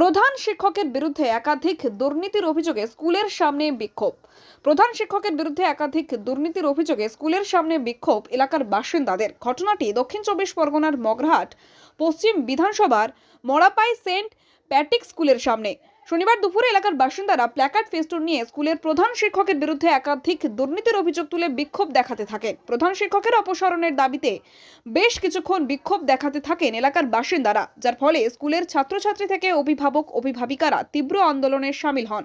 প্রধান শিক্ষকের বিরুদ্ধে একাধিক দুর্নীতির অভিযোগে স্কুলের সামনে বিক্ষোভ। প্রধান শিক্ষকের বিরুদ্ধে একাধিক দুর্নীতির অভিযোগে স্কুলের সামনে বিক্ষোভ এলাকার বাসিন্দাদের। ঘটনাটি দক্ষিণ চব্বিশ পরগনার মগরাহাট, পশ্চিম বিধানসভার মরাপাই সেন্ট প্যাটিক স্কুলের সামনে। শনিবার দুপুরে এলাকার বাসিন্দারা প্ল্যাকার্ড ফেস্টুন নিয়ে স্কুলের প্রধান শিক্ষকের বিরুদ্ধে একাধিক দুর্নীতির অভিযোগ তুলে বিক্ষোভ দেখাতে থাকেন। প্রধান শিক্ষকের অপসারণের দাবিতে বেশ কিছুক্ষণ বিক্ষোভ দেখাতে থাকেন এলাকার বাসিন্দারা, যার ফলে স্কুলের ছাত্রছাত্রী থেকে অভিভাবক, অভিভাবিকারা তীব্র আন্দোলনে সামিল হন।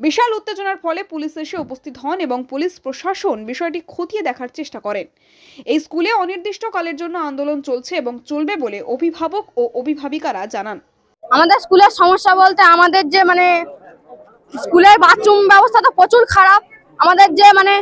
বিশাল উত্তেজনার ফলে পুলিশ এসে উপস্থিত হন এবং পুলিশ প্রশাসন বিষয়টি খতিয়ে দেখার চেষ্টা করেন। এই স্কুলে অনির্দিষ্টকালের জন্য আন্দোলন চলছে এবং চলবে বলে অভিভাবক ও অভিভাবিকারা জানান। আমাদের স্কুলের সমস্যা বলতে আমাদের যে মানে স্কুলের বাথরুম ব্যবস্থা তো প্রচুর খারাপ। আমাদের যে মানে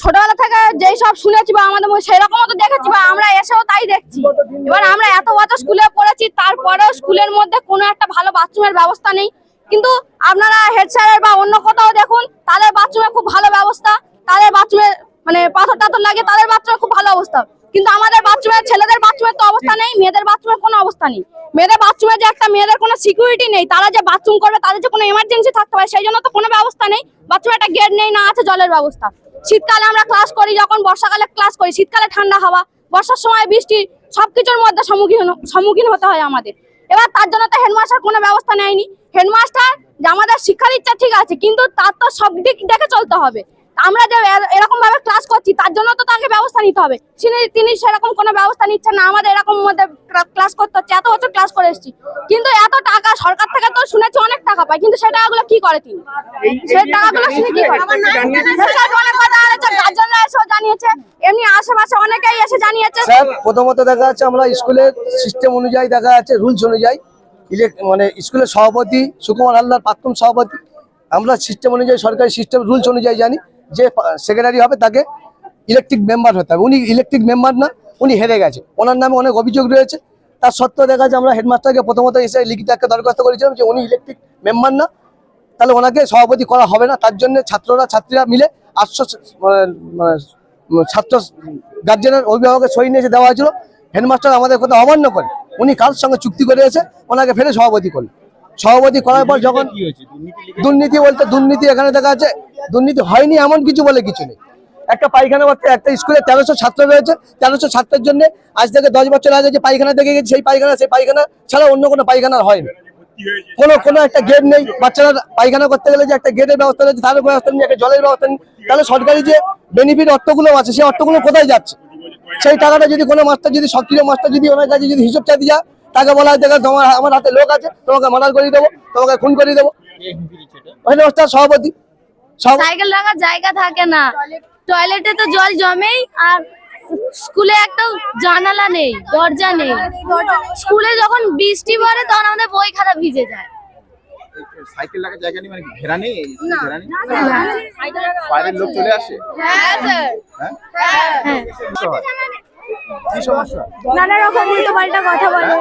ছোটবেলা থেকে যেই সব শুনেছি বা আমাদের মুখে সেই রকমও তো দেখেছি বা আমরা এসেও তাই দেখছি। এবার আমরা এত বছর স্কুলে পড়েছি, তারপরেও স্কুলের মধ্যে কোনো একটা ভালো বাথরুমের ব্যবস্থা নেই। কিন্তু আপনারা হেড স্যারের বা অন্য কোথাও দেখুন, তাদের বাথরুমে খুব ভালো ব্যবস্থা, তাদের বাথরুমে মানে পাথর টাথর লাগে তাদের বাথরুমে খুব ভালো অবস্থা। কিন্তু আমাদের বাথরুমে ছেলেদের বাথরুমের তো অবস্থা নেই, মেয়েদের বাথরুমের কোনো অবস্থা নেই। মেয়েদের বাথরুমে যে একটা মেয়েদের কোনো সিকিউরিটি নেই, তারা যে বাথরুম করবে, তাদের যে কোনো এমার্জেন্সি থাকতে পারে, সেই জন্য তো কোনো ব্যবস্থা নেই। বাথরুমে একটা গেট নেই, না আছে জলের ব্যবস্থা। শীতকালে আমরা ক্লাস করি, যখন বর্ষাকালে ক্লাস করি, শীতকালে ঠান্ডা হাওয়া, বর্ষার সময় বৃষ্টি, সবকিছুর মধ্যে সম্মুখীন সম্মুখীন হতে হয় আমাদের। এবার তার জন্য তো হেডমাস্টার কোনো ব্যবস্থা নেয়নি। হেডমাস্টার যে আমাদের শিক্ষার ইচ্ছা ঠিক আছে, কিন্তু তার তো সব দিক দেখে চলতে হবে। আমরা যে এরকম ভাবে ক্লাস করছি তার জন্য তো তাকে ব্যবস্থা নিতে হবে। তিনি সেরকম কোনো ব্যবস্থা নিচ্ছেন না। আমাদের এরকম মধ্যে ক্লাস করতে হচ্ছে। এত বছর ক্লাস করে এসেছি। কিন্তু এত টাকা সরকার থেকে তো শুনেছি অনেক টাকা পায়। কিন্তু সেই টাকাগুলো কি করে তিনি? সেই টাকাগুলো শুনে কি করে? অনেক কথা গার্জেনরা এসেও জানিয়েছে। এমনি আশেপাশে অনেকেই এসে জানিয়েছে। স্যার প্রথমত দেখা যাচ্ছে আমরা স্কুলের সিস্টেম অনুযায়ী দেখা যাচ্ছে রুলস অনুযায়ী মানে স্কুলের সভাপতি সুকুমার হালদার প্রাক্তন সভাপতি আমরা সিস্টেম অনুযায়ী সরকারি সিস্টেম রুলস অনুযায়ী জানি যে সেক্রেটারি হবে তাকে ইলেকট্রিক মেম্বার হতে হবে। উনি ইলেকট্রিক মেম্বার না উনি হেরে গেছে। ওনার নামে অনেক অভিযোগ রয়েছে। তার সত্ত্বেও দেখা যাচ্ছে আমরা হেডমাস্টারকে প্রথমত এসে লিখিত একটা দরখাস্ত করেছিলাম যে উনি ইলেকট্রিক মেম্বার না। তাহলে ওনাকে সভাপতি করা হবে না। তার জন্য ছাত্ররা ছাত্রীরা মিলে আটশো ছাত্র গার্জেনের অভিভাবকের সই নিয়ে এসে দেওয়া হয়েছিল। হেডমাস্টার আমাদের কথা অমান্য করে। উনি কার সঙ্গে চুক্তি করে এসে ওনাকে ফেলে সভাপতি করলেন। সভাপতি করার পর যখন দুর্নীতি বলতে দুর্নীতি এখানে দেখা যাচ্ছে। দুর্নীতি হয়নি এমন কিছু বলে কিছু নেই। একটা পায়খানা করতে একটা স্কুলে তেরোশো ছাত্র রয়েছে তেরোশো ছাত্রের জন্য আজ থেকে দশ বছর আগে যে পায়খানা দেখে গেছে সেই পায়খানা সেই পায়খানা ছাড়া অন্য কোনো পায়খানার হয়নি কোনো কোনো একটা গেট নেই বাচ্চারা পায়খানা করতে গেলে যে একটা গেটের ব্যবস্থা রয়েছে তার ব্যবস্থা নেই একটা জলের ব্যবস্থা নেই। তাহলে সরকারি যে বেনিফিট অর্থগুলো আছে সেই অর্থগুলো কোথায় যাচ্ছে? সেই টাকাটা যদি কোনো মাস্টার যদি সক্রিয় মাস্টার যদি ওনার কাছে যদি হিসাব চাইতে যায় তাকে বলা হয় দেখো তোমার আমার হাতে লোক আছে তোমাকে মার্ডার করে দেবো তোমাকে খুন করে দেবো। হেডমাস্টার সভাপতি। সাইকেল রাখার জায়গা থাকে না টয়লেটে তো জল জমেই আর স্কুলে একটা জানালা নেই দরজা নেই স্কুলে যখন বৃষ্টি পড়ে তখন আমাদের বই খাতা ভিজে যায় সাইকেল রাখার জায়গা নেই মানে কি ঘেরা নেই ঘেরা নেই বাইরের লোক চলে আসে হ্যাঁ স্যার হ্যাঁ সমস্যা হয়? কি সমস্যা নানা রকম উল্টো পাল্টা কথা বলে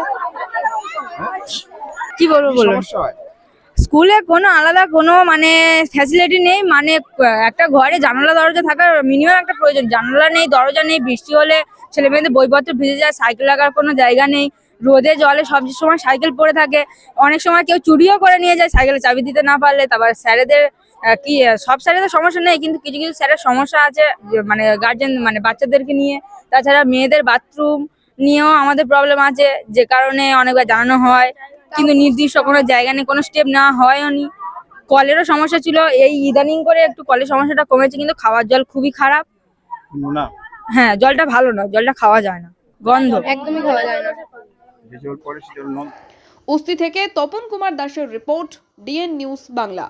কি বলব কি বলুন সমস্যা হয় স্কুলে কোনো আলাদা কোনো মানে ফ্যাসিলিটি নেই মানে একটা ঘরে জানালা, দরজা থাকার মিনিমাম একটা প্রয়োজন। জানালা নেই, দরজা নেই, বৃষ্টি হলে ছেলে মেয়েদের বইপত্র ভিজে যায়, সাইকেল লাগার কোনো জায়গা নেই। রোদে, জলে সব সময় সাইকেল পড়ে থাকে। অনেক সময় কেউ চুরিও করে নিয়ে যায় সাইকেলে চাবি দিতে না পারলে। তারপর স্যারেদের কি, সব স্যারেদের সমস্যা নেই, কিন্তু কিছু কিছু স্যারের সমস্যা আছে মানে গার্জেন মানে বাচ্চাদেরকে নিয়ে। তাছাড়া মেয়েদের বাথরুম নিয়েও আমাদের প্রবলেম আছে। যে কারণে অনেকবার জানানো হয়। কিন্তু নির্দিষ্ট কোনো জায়গা নেই কোনো স্টেপ নেওয়া হয়নি। কলেরও সমস্যা ছিল এই ইদানিং করে একটু কলের সমস্যাটা কমেছে কিন্তু খাওয়ার জল খুবই খারাপ। না। হ্যাঁ জলটা ভালো না জলটা খাওয়া যায় না গন্ধ। একদমই খাওয়া যায় না। উস্তি থেকে তপন কুমার দাসের রিপোর্ট ডিএন নিউজ বাংলা।